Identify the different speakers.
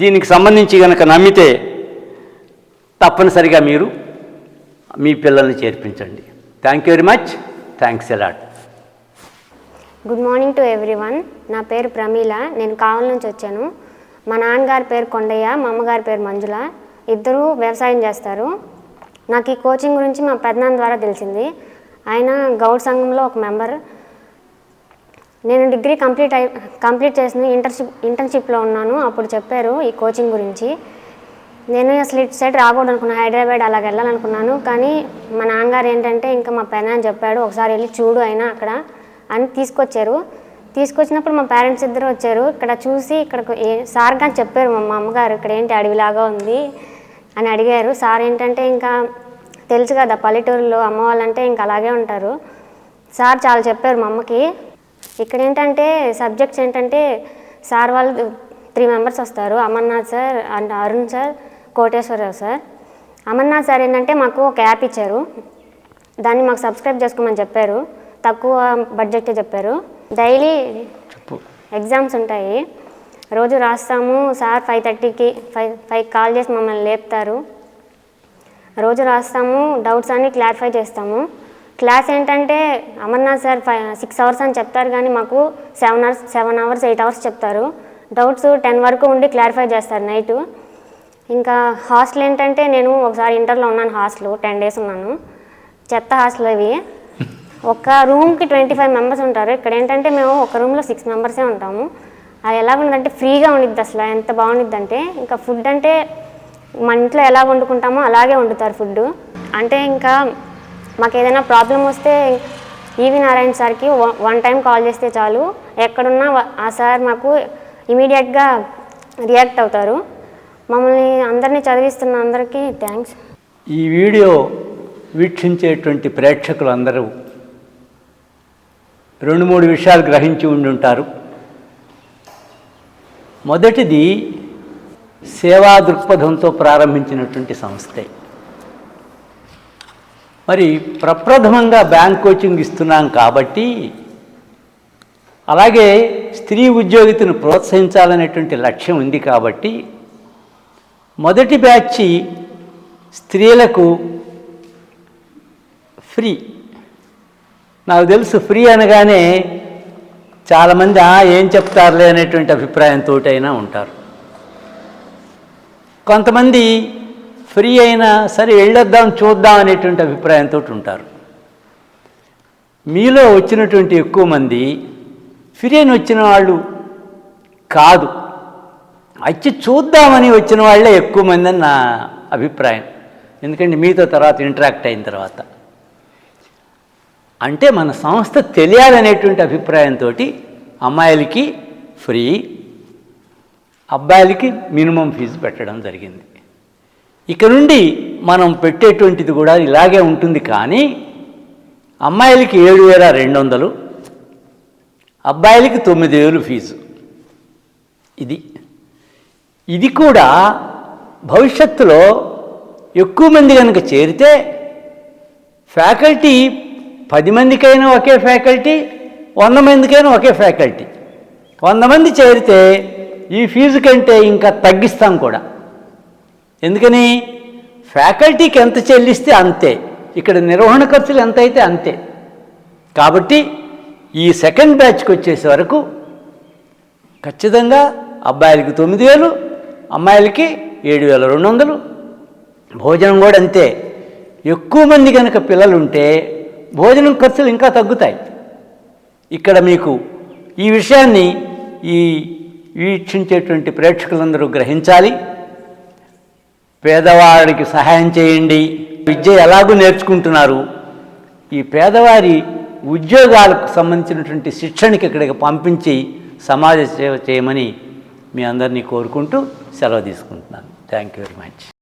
Speaker 1: దీనికి సంబంధించి కనుక నమ్మితే తప్పనిసరిగా మీరు మీ పిల్లల్ని చేర్పించండి. Thank you very much thanks a lot
Speaker 2: good morning to everyone నా పేరు ప్రమీల. నేను కావలి నుంచి వచ్చాను. మా నాన్నగారి పేరు కొండయ్య మా అమ్మగారి పేరు మంజుల. ఇద్దరూ వ్యవసాయం చేస్తారు. నాకు ఈ కోచింగ్ గురించి మా పెద్దనాన్న ద్వారా తెలిసింది. ఆయన గౌడ్ సంఘంలో ఒక మెంబర్. నేను డిగ్రీ కంప్లీట్ అయి కంప్లీట్ చేసిన ఇంటర్షిప్ ఇంటర్న్షిప్లో ఉన్నాను. అప్పుడు చెప్పారు ఈ కోచింగ్ గురించి. నేను అసలు ఇటు సైడ్ రాకూడదు అనుకున్నాను హైదరాబాద్ అలాగ వెళ్ళాలనుకున్నాను. కానీ మా నాన్నగారు ఏంటంటే ఇంకా మా పెనాన్ని చెప్పాడు ఒకసారి వెళ్ళి చూడు అయినా అక్కడ అని తీసుకొచ్చారు. తీసుకొచ్చినప్పుడు మా పేరెంట్స్ ఇద్దరు వచ్చారు. ఇక్కడ చూసి ఇక్కడ ఏ సార్ కానీ చెప్పారు మా మా అమ్మగారు ఇక్కడ ఏంటి అడవిలాగా ఉంది అని అడిగారు. సార్ ఏంటంటే ఇంకా తెలుసు కదా పల్లెటూరులో అమ్మ వాళ్ళంటే ఇంకా అలాగే ఉంటారు. సార్ చాలా చెప్పారు మా అమ్మకి. ఇక్కడ ఏంటంటే సబ్జెక్ట్స్ ఏంటంటే సార్ వాళ్ళు త్రీ మెంబర్స్ వస్తారు. Amarnath sir and Arun sir Koteswararao sir. Amarnath sir ఏంటంటే మాకు ఒక యాప్ ఇచ్చారు. దాన్ని మాకు సబ్స్క్రైబ్ చేసుకోమని చెప్పారు. తక్కువ బడ్జెట్ చెప్పారు. డైలీ ఎగ్జామ్స్ ఉంటాయి. రోజు రాస్తాము. సార్ ఫైవ్ థర్టీకి ఫైవ్ ఫైవ్ కాల్ చేసి మమ్మల్ని లేపుతారు. రోజు రాస్తాము. డౌట్స్ అన్ని క్లారిఫై చేస్తాము. క్లాస్ ఏంటంటే Amarnath sir five six hours అని చెప్తారు కానీ మాకు seven hours seven hours eight hours చెప్తారు. డౌట్స్ టెన్ వరకు ఉండి క్లారిఫై చేస్తారు నైట్. ఇంకా హాస్టల్ ఏంటంటే నేను ఒకసారి ఇంటర్లో ఉన్నాను హాస్టల్ టెన్ డేస్ ఉన్నాను. చెత్త హాస్టల్ అవి. ఒక రూమ్కి ట్వంటీ ఫైవ్ మెంబర్స్ ఉంటారు. ఇక్కడ ఏంటంటే మేము ఒక రూమ్లో సిక్స్ మెంబర్సే ఉంటాము. అది ఎలా ఉందంటే ఫ్రీగా ఉండిద్ది అసలు ఎంత బాగుండిద్ది అంటే ఇంకా ఫుడ్ అంటే మన ఇంట్లో ఎలా వండుకుంటామో అలాగే వండుతారు ఫుడ్ అంటే ఇంకా మాకు ఏదైనా ప్రాబ్లం వస్తే ఈవి నారాయణ సార్కి వన్- వన్ టైం కాల్ చేస్తే చాలు. ఎక్కడున్నా ఆ సార్ మాకు ఇమీడియట్గా రియాక్ట్ అవుతారు. మమ్మల్ని అందరినీ చదివిస్తున్న అందరికీ థ్యాంక్స్.
Speaker 1: ఈ వీడియో వీక్షించేటువంటి ప్రేక్షకులందరూ రెండు మూడు విషయాలు గ్రహించి ఉండి ఉంటారు. మొదటిది సేవా దృక్పథంతో ప్రారంభించినటువంటి సంస్థే. మరి ప్రప్రథమంగా బ్యాంక్ కోచింగ్ ఇస్తున్నాం కాబట్టి అలాగే స్త్రీ ఉద్యోగితను ప్రోత్సహించాలనేటువంటి లక్ష్యం ఉంది కాబట్టి మొదటి బ్యాచ్ స్త్రీలకు ఫ్రీ. నాకు తెలుసు ఫ్రీ అనగానే చాలామంది "ఆ, ఏం చెప్తారులే అనేటువంటి అభిప్రాయంతో అయినా ఉంటారు. కొంతమంది ఫ్రీ అయినా సరే వెళ్ళొద్దాం చూద్దాం అనేటువంటి అభిప్రాయంతో ఉంటారు. మీలో వచ్చినటువంటి ఎక్కువ మంది ఫ్రీ అని వచ్చిన వాళ్ళు కాదు. వచ్చి చూద్దామని వచ్చిన వాళ్ళే ఎక్కువ మంది అని నా అభిప్రాయం. ఎందుకంటే మీతో తర్వాత ఇంటరాక్ట్ అయిన తర్వాత. అంటే మన సంస్థ తెలియాలనేటువంటి అభిప్రాయంతో అమ్మాయిలకి ఫ్రీ అబ్బాయిలకి మినిమం ఫీజు పెట్టడం జరిగింది. ఇక నుండి మనం పెట్టేటువంటిది కూడా ఇలాగే ఉంటుంది కానీ అమ్మాయిలకి ఏడు వేల రెండు వందలు అబ్బాయిలకి తొమ్మిది వేలు ఫీజు. ఇది. ఇది కూడా భవిష్యత్తులో ఎక్కువ మంది కనుక చేరితే ఫ్యాకల్టీ పది మందికైనా ఒకే ఫ్యాకల్టీ వంద మందికైనా ఒకే ఫ్యాకల్టీ. వంద మంది చేరితే ఈ ఫీజు కంటే ఇంకా తగ్గిస్తాం కూడా. ఎందుకని ఫ్యాకల్టీకి ఎంత చెల్లిస్తే అంతే. ఇక్కడ నిర్వహణ ఖర్చులు ఎంత అయితే అంతే. కాబట్టి ఈ సెకండ్ బ్యాచ్కి వచ్చేసే వరకు ఖచ్చితంగా అబ్బాయిలకి తొమ్మిది వేలు అమ్మాయిలకి ఏడు వేల రెండు వందలు. భోజనం కూడా అంతే. ఎక్కువ మంది కనుక పిల్లలు ఉంటే భోజనం ఖర్చులు ఇంకా తగ్గుతాయి. ఇక్కడ మీకు ఈ విషయాన్ని ఈ వీక్షించేటువంటి ప్రేక్షకులందరూ గ్రహించాలి. పేదవాడికి సహాయం చేయండి. విద్య ఎలాగూ నేర్చుకుంటున్నారు? ఈ పేదవారి ఉద్యోగాలకు సంబంధించినటువంటి శిక్షణకి ఇక్కడికి పంపించి సమాజ సేవ చేయమని మీ అందరినీ కోరుకుంటూ సెలవు తీసుకుంటున్నాను. Thank you very much